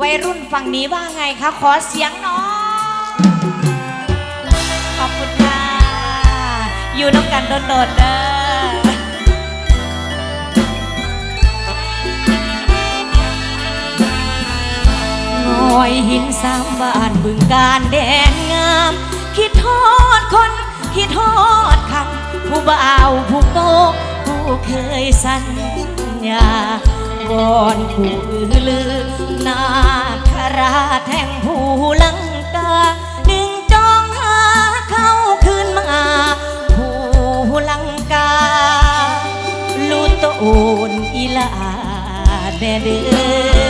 วัยรุ่นฝั่งนี้ว่าไงคะ ขอเสียงน้อยขอบคุณค่ะ อยู่น้ำกันโดดๆเด้องอยหินสามบ้านบึงการแดนงาม คิดทอดคน คิดทอดคำผู้บ่าวผู้โตผู้เคยสัญญา วอนผู้อือลือนาคราแห่งผู้ลังกาหนึ่งจองหาเข้าคืนมา ผู้ลังกา ลูโตนอีลาแน่เด้อ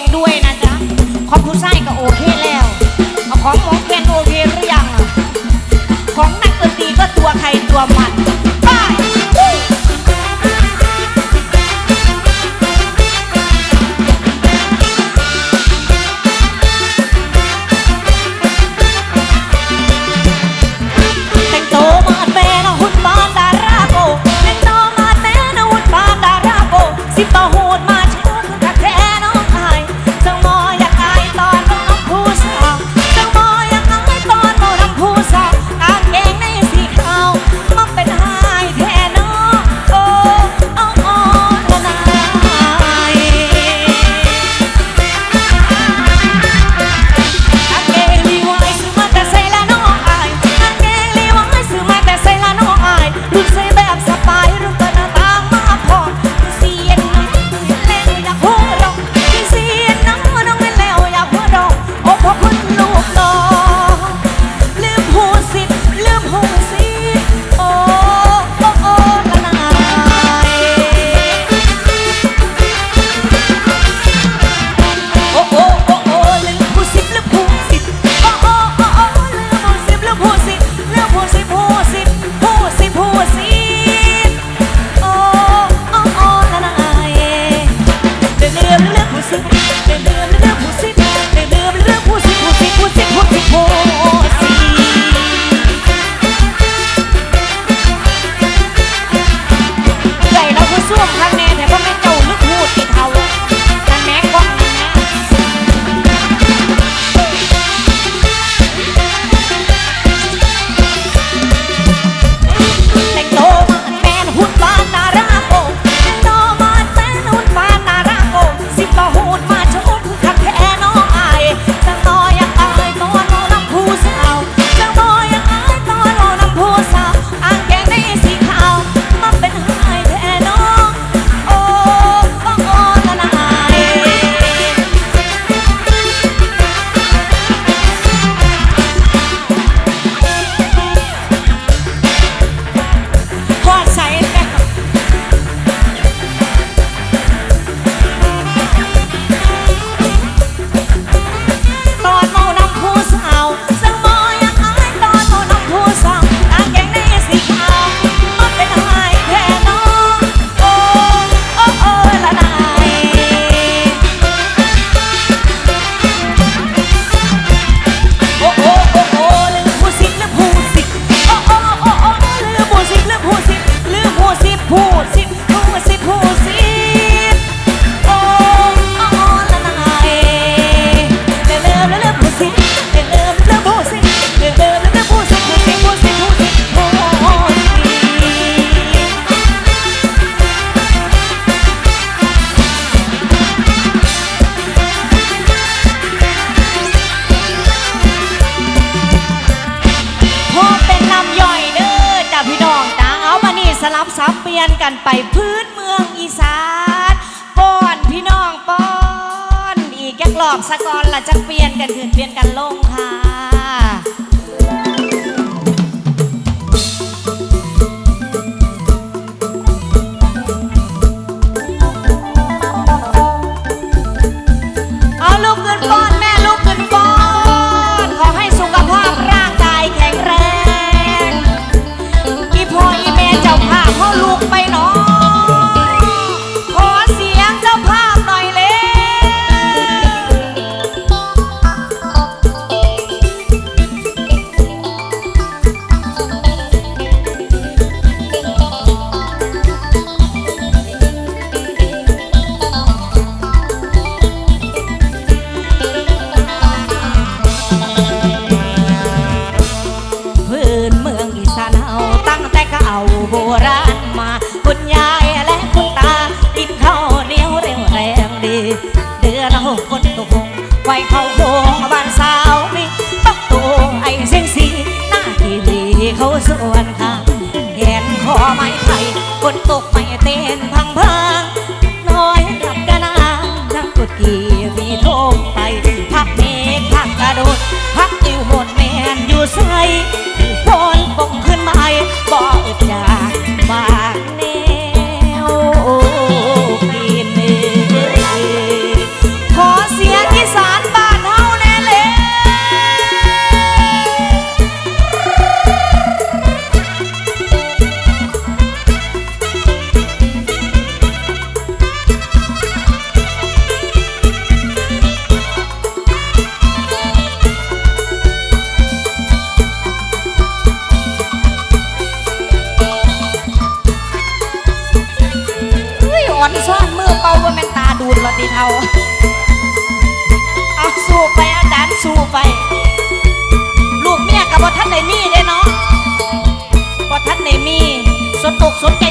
งด้วย ลี่ยนกันไปพื้นเมืองอีสานป้อนพี่น้องป้อน อีกแกกลอกสะกอนละจะเปลี่ยนกันขึ้นเปลี่ยนกันลงค่ะ เอา เอาสู้ไปอาจารย์สู้ไป ลูกเมียกับบท่านในมีได้เนาะบท่านในมี สนอกสนใจ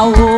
Caô